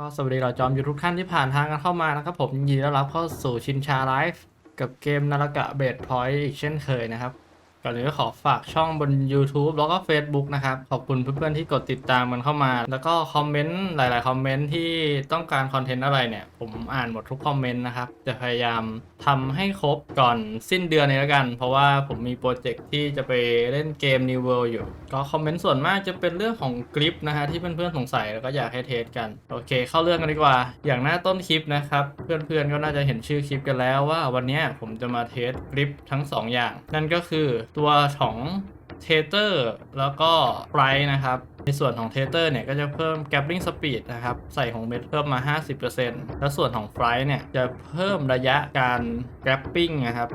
ก็สวัสดีเราจอมอยู่ทุกท่านที่ผ่านทางกันเข้ามานะครับผมยินดีต้อนรับเข้าสู่ชินชาไลฟ์กับเกมนารากะเบดพอยต์อีกเช่นเคยนะครับ ก่อนอื่นก็ขอฝากช่องบน YouTube แล้วก็ Facebook นะครับ ขอบคุณเพื่อนๆที่กดติดตามมันเข้ามา แล้วก็คอมเมนต์หลาย ๆ คอมเมนต์ที่ต้องการคอนเทนต์อะไรเนี่ย ผมอ่านหมดทุกคอมเมนต์นะครับ จะพยายามทำให้ครบก่อนสิ้นเดือนนี้แล้วกัน เพราะว่าผมมีโปรเจกต์ที่จะไปเล่นเกม New World อยู่ ก็คอมเมนต์ส่วนมากจะเป็นเรื่องของกริปนะฮะที่เพื่อนๆสงสัยแล้วก็อยากให้เทสกันโอเค เข้าเรื่องกันดีกว่า อย่างหน้าต้นคลิปนะครับเพื่อนๆก็น่าจะเห็นชื่อคลิปกันแล้วว่าวันนี้ผมจะมาเทสกริปทั้งสองอย่าง นั่นก็คือตัวของเทเตอร์แล้วก็ไ r รนะครับ ในส่วนของเทเตอร์เนี่ยก็จะเพิ่ม Grappling Speed นะครับ ใส่ของเม็ดเพิ่มมา 50%แล้วส่วนของไ r รเนี่ยจะเพิ่มระยะการ Grappling นะครับ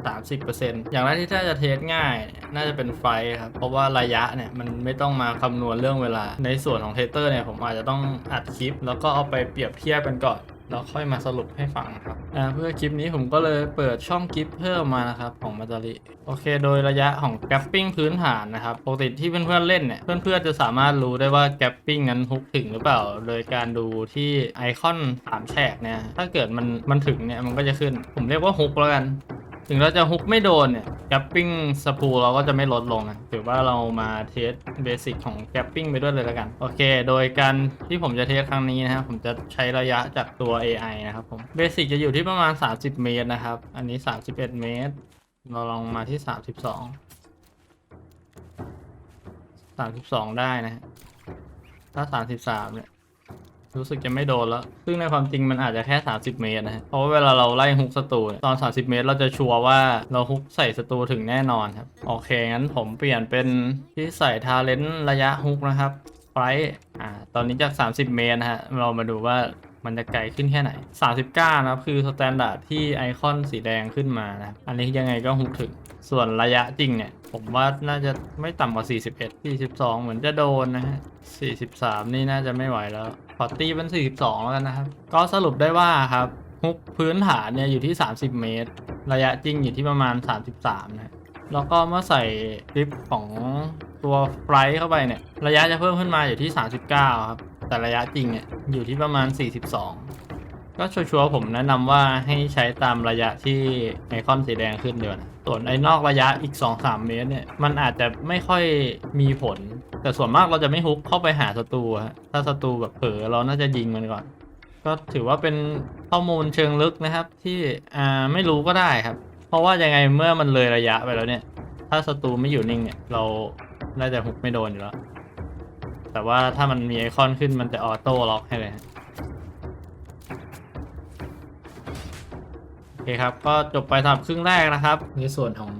30%อย่างแรกที่ถ้าจะเทสง่าย น่าจะเป็นไฟครับ เพราะว่าระยะเนี่ยมันไม่ต้องมาคำนวณเรื่องเวลา ในส่วนของเทเตอร์เนี่ยผมอาจจะต้องอัดคลิป แล้วก็เอาไปเปรียบเทียบกันก่อน แล้วค่อยมาสรุปให้ฟังครับอ่าเพื่อคลิปนี้ผมก็เลยเปิดช่องกิฟเพิ่มมานะครับของมาตาริโอเค โดยระยะของแกปปิ้งพื้นฐานนะครับปกติที่เพื่อนๆเล่นเนี่ยเพื่อนๆจะสามารถรู้ได้ว่าแกปปิ้งนั้นฮุกถึงหรือเปล่า โดยการดูที่ไอคอนสามแฉกเนี่ยถ้าเกิดมันมันถึงเนี่ยมันก็จะขึ้น ผมเรียกว่าฮุกแล้วกัน ถึงเราจะฮุกไม่โดนเนี่ยแกปปิ้งสปูเราก็จะไม่ลดลงนะถือว่าเรามาเทสเบสิกของแกปปิ้งไปด้วยเลยแล้วกัน โอเค โดยการที่ผมจะเทสครั้งนี้นะครับผมจะใช้ระยะจากตัว AI นะครับผมเบสิกจะอยู่ที่ประมาณ 30 เมตรนะครับ อันนี้ 31 เมตร เราลองมาที่ 32 32 ได้นะฮะถ้า 33เนี่ย รู้สึกจะไม่โดนแล้ว ซึ่งในความจริงมันอาจจะแค่ 30 เมตรนะฮะเพราะว่าเวลาเราไล่ฮุกศัตรูเนี่ยตอน 30 เมตร เราจะชัวร์ว่าเราฮุกใส่ศัตรูถึงแน่นอนครับ โอเค งั้นผมเปลี่ยนเป็นที่ใส่ทาเลนต์ระยะฮุกนะครับไฟอ่า ตอนนี้จาก 30 เมตรนะฮะ เรามาดูว่า มันจะไกลขึ้นแค่ไหน 39 นะครับ คือสแตนดาร์ดที่ไอคอนสีแดงขึ้นมานะอันนี้ยังไงก็ฮุกถึง ส่วนระยะจริงเนี่ย ผมว่าน่าจะไม่ต่ำกว่า 41 42 เหมือนจะโดนนะฮะ 43 นี่น่าจะไม่ไหวแล้วขอตีเป็น 42 แล้วกันนะครับ ก็สรุปได้ว่าครับฮุกพื้นฐานเนี่ยอยู่ที่ 30 เมตร ระยะจริงอยู่ที่ประมาณ 33 นะแล้วก็เมื่อใส่คลิปของตัวไฟล์เข้าไปเนี่ย ระยะจะเพิ่มขึ้นมาอยู่ที่ 39 ครับ แต่ระยะจริงเนี่ยอยู่ที่ประมาณ 42 ก็ชัวร์ๆผมแนะนำว่าให้ใช้ตามระยะที่ไอคอนสีแดงขึ้นเดียวนะส่วนไอ้นอกระยะอีก 2-3 เมตรเนี่ยมันอาจจะไม่ค่อยมีผล แต่ส่วนมากเราจะไม่ฮุกเข้าไปหาศัตรูฮะถ้าศัตรูแบบเผลอเราน่าจะยิงมันก่อนก็ถือว่าเป็นข้อมูลเชิงลึกนะครับ ที่อ่าไม่รู้ก็ได้ครับ เพราะว่ายังไงเมื่อมันเลยระยะไปแล้วเนี่ย ถ้าศัตรูไม่อยู่นิ่งเนี่ย เราน่าจะฮุกไม่โดนอยู่แล้ว แต่ว่าถ้ามันมีไอคอนขึ้นมันจะออโต้ล็อกให้เลยโอเคครับ ก็จบไปสำหรับครึ่งแรกนะครับ ในส่วนของ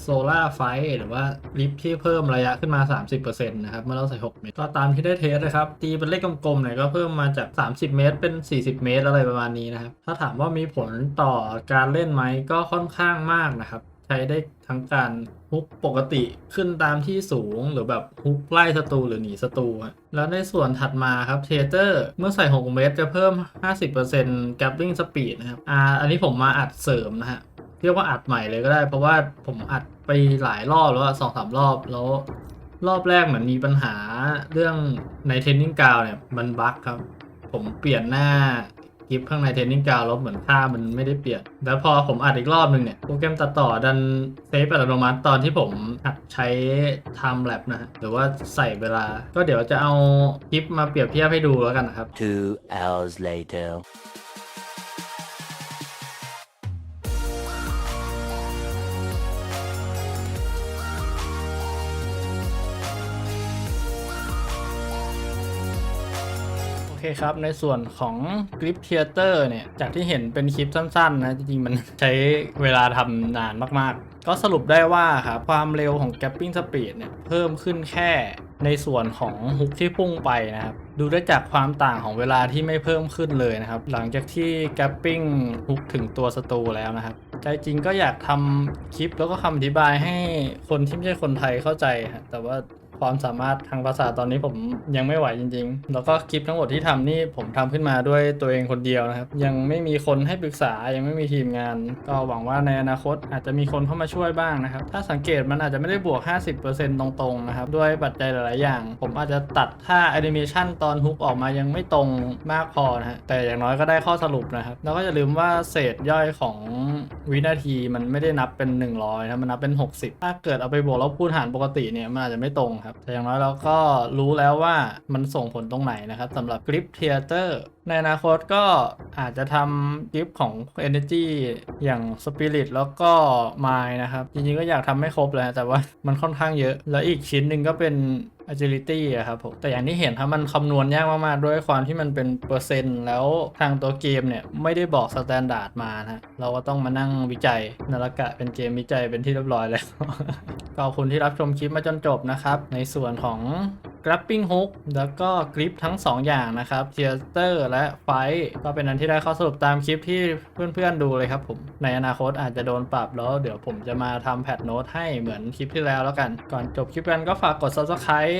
โซลาร์ไฟหรือว่าลิฟที่เพิ่มระยะขึ้นมา 30%นะครับ เมื่อเราใส่ 6 เมตร ก็ตามที่ได้เทสนะครับ ตีเป็นเลขกลมๆเนี่ยก็เพิ่มมาจาก 30 เมตร เป็น 40 เมตรอะไรประมาณนี้นะครับ ถ้าถามว่ามีผลต่อการเล่นไหมก็ค่อนข้างมากนะครับ ใช้ได้ทั้งการฮุกปกติขึ้นตามที่สูงหรือแบบฮุกไล่ศัตรูหรือหนีศัตรูแล้วในส่วนถัดมาครับเทเตอร์เมื่อใส่ 6 เมตรจะเพิ่ม 50% Grappling Speed นะครับอ่าอันนี้ผมมาอัดเสริมนะฮะเรียกว่าอัดใหม่เลยก็ได้ เพราะว่าผมอัดไปหลายรอบแล้วสองสามรอบแล้วรอบแรกเหมือนมีปัญหาเรื่องในเทนนิ่งกาวเนี่ยมันบั๊กครับ ผมเปลี่ยนหน้า กิฟข้างในเทนนิ่งกาวลบเหมือนค่ามันไม่ได้เปลี่ยน แล้วพอผมอัดอีกรอบหนึ่งเนี่ย โปรแกรมตัดต่อดันเซฟอัตโนมัติตอนที่ผมอัดใช้ไทม์แลปนะฮะหรือว่าใส่เวลา ก็เดี๋ยวจะเอาคลิปมาเปรียบเทียบให้ดูแล้วกันนะครับ Two hours later. เคครับ ในส่วนของคลิปเทเตอร์เนี่ย จากที่เห็นเป็นคลิปสั้นๆนะ จริงๆ มันใช้เวลาทำนานมากๆ ก็สรุปได้ว่าครับความเร็วของ Gapping Speed เนี่ย เพิ่มขึ้นแค่ในส่วนของฮุกที่พุ่งไปนะครับ ดูได้จากความต่างของเวลาที่ไม่เพิ่มขึ้นเลยนะครับ หลังจากที่ Gapping ฮุกถึงตัวศัตรูแล้วนะครับ ใจจริงก็อยากทำคลิปแล้วก็คำอธิบายให้คนที่ไม่ใช่คนไทยเข้าใจ แต่ว่า ความสามารถทางภาษาตอนนี้ผมยังไม่ไหวจริง ๆ แล้วก็คลิปทั้งหมดที่ทำนี่ผมทำขึ้นมาด้วยตัวเองคนเดียวนะครับ ยังไม่มีคนให้ปรึกษายังไม่มีทีมงาน ก็หวังว่าในอนาคตอาจจะมีคนเข้ามาช่วยบ้างนะครับ ถ้าสังเกตมันอาจจะไม่ได้บวก 50%ตรงๆนะครับ ด้วยปัจจัยหลายๆอย่าง ผมอาจจะตัดท่าแอนิเมชันตอนฮุกออกมายังไม่ตรงมากพอนะฮะแต่อย่างน้อยก็ได้ข้อสรุปนะครับ แล้วก็อย่าลืมว่าเศษย่อยของวินาทีมันไม่ได้นับเป็น 100นะมันนับเป็น 60 ถ้าเกิดเอาไปบวกแล้วพูดหารปกติเนี่ยมันอาจจะไม่ตรงครับแต่อย่างน้อยเราก็รู้แล้วว่ามันส่งผลตรงไหนนะครับสำหรับกริปเทเตอร์ในอนาคตก็อาจจะทำกริปของ Energy อย่าง Spirit แล้วก็ Mind นะครับ จริงๆก็อยากทำไม่ครบเลยนะแต่ว่ามันค่อนข้างเยอะ แล้วอีกชิ้นหนึ่งก็เป็น agility อะครับผมแต่อย่างที่เห็นครับมันคำนวณยากมากๆ ด้วยความที่มันเป็นเปอร์เซ็นต์ แล้วทางตัวเกมเนี่ย ไม่ได้บอกสแตนดาร์ดมานะฮะเราก็ต้องมานั่งวิจัยนารกะเป็นเกมวิจัยเป็นที่เรียบร้อยแล้ว ขอบคุณที่รับชมคลิปมาจนจบนะครับ ในส่วนของ grappling hook แล้วก็กริปทั้ง 2 อย่างนะครับ theater และ fight ก็เป็นอันที่ได้ข้อสรุปตามคลิปที่เพื่อนๆดูเลยครับผม ในอนาคตอาจจะโดนปรับแล้ว เดี๋ยวผมจะมาทำแพทโน้ตให้เหมือนคลิปที่แล้วแล้วกัน ก่อนจบคลิปกันก็ฝากกด subscribe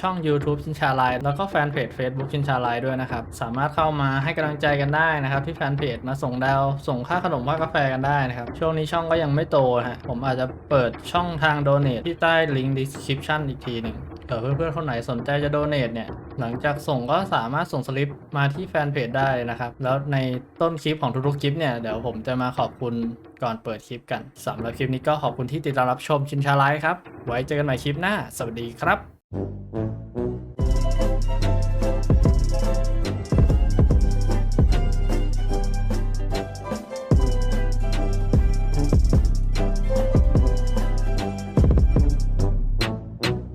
ช่อง YouTube ชินชาไลน์แล้วก็แฟนเพจ Facebook ชินชาไลน์ด้วยนะครับ สามารถเข้ามาให้กำลังใจกันได้นะครับที่แฟนเพจมาส่งดาว ส่งค่าขนมค่ากาแฟกันได้นะครับ ช่วงนี้ช่องก็ยังไม่โตฮะผมอาจจะเปิดช่องทาง donate ที่ใต้ลิงก์ description อีกทีหนึ่ง ผื่อเพื่อนๆคนไหนสนใจจะโดเน a เนี่ย หลังจากส่งก็สามารถส่งสลิปมาที่แฟนเพจได้นะครับ แล้วในต้นคลิปของทุกๆคลิปเนี่ย เดี๋ยวผมจะมาขอบคุณก่อนเปิดคลิปกันสำหรับคลิปนี้ก็ขอบคุณที่ติดตามรับชมชินชาไลฟ์ครับ ไว้เจอกันใหม่คลิปหน้า สวัสดีครับ